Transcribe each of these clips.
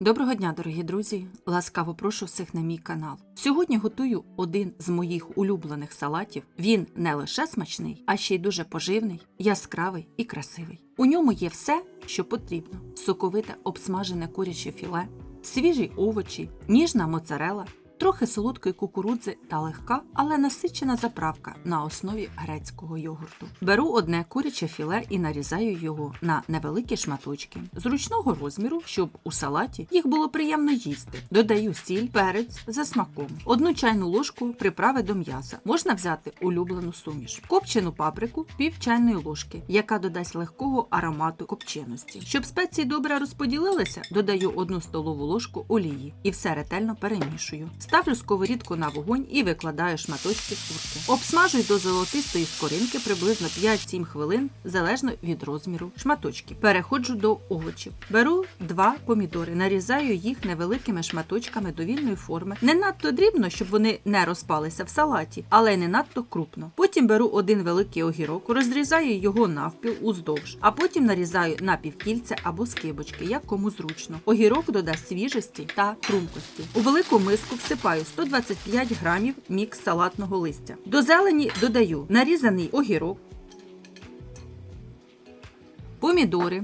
Доброго дня, дорогі друзі! Ласкаво прошу всіх на мій канал. Сьогодні готую один з моїх улюблених салатів. Він не лише смачний, а ще й дуже поживний, яскравий і красивий. У ньому є все, що потрібно: соковите обсмажене куряче філе, свіжі овочі, ніжна моцарела, трохи солодкої кукурудзи та легка, але насичена заправка на основі грецького йогурту. Беру одне куряче філе і нарізаю його на невеликі шматочки зручного розміру, щоб у салаті їх було приємно їсти. Додаю сіль, перець за смаком, одну чайну ложку приправи до м'яса. Можна взяти улюблену суміш, копчену паприку, пів чайної ложки, яка додасть легкого аромату копченості. Щоб спеції добре розподілилися, додаю одну столову ложку олії і все ретельно перемішую. Ставлю сковорідку на вогонь і викладаю шматочки курки. Обсмажую до золотистої скоринки приблизно 5-7 хвилин, залежно від розміру шматочків. Переходжу до овочів. Беру два помідори, нарізаю їх невеликими шматочками довільної форми. Не надто дрібно, щоб вони не розпалися в салаті, але й не надто крупно. Потім беру один великий огірок, розрізаю його навпіл уздовж, а потім нарізаю на півкільця або скибочки, як кому зручно. Огірок додасть свіжості та хрумкості. У велику миску всипаю 125 грамів мікс салатного листя. До зелені додаю нарізаний огірок, помідори,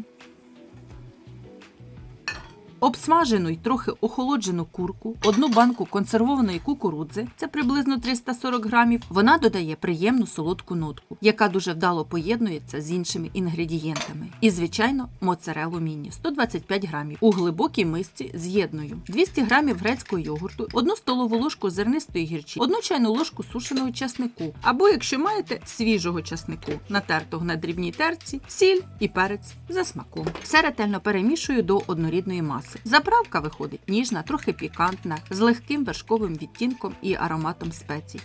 обсмажену й трохи охолоджену курку, одну банку консервованої кукурудзи, це приблизно 340 грамів. Вона додає приємну солодку нотку, яка дуже вдало поєднується з іншими інгредієнтами. І, звичайно, моцарелу міні 125 грамів. У глибокій мисці з'єдную 200 грамів грецького йогурту, одну столову ложку зернистої гірчі, одну чайну ложку сушеного часнику, або, якщо маєте, свіжого часнику, натертого на дрібній терці, сіль і перець за смаком. Все ретельно перемішую до однорідної маси. Заправка виходить ніжна, трохи пікантна, з легким вершковим відтінком і ароматом спецій.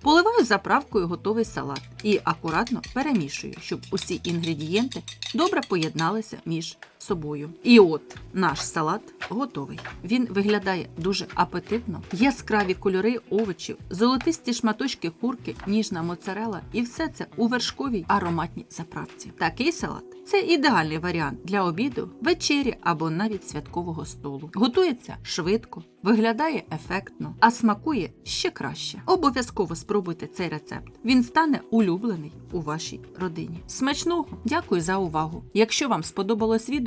Поливаю заправкою готовий салат і акуратно перемішую, щоб усі інгредієнти добре поєдналися між собою. І от наш салат готовий. Він виглядає дуже апетитно, яскраві кольори овочів, золотисті шматочки курки, ніжна моцарела і все це у вершковій ароматній заправці. Такий салат це ідеальний варіант для обіду, вечері або навіть святкового столу. Готується швидко, виглядає ефектно, а смакує ще краще. Обов'язково спробуйте цей рецепт. Він стане улюблений у вашій родині. Смачного! Дякую за увагу! Якщо вам сподобалось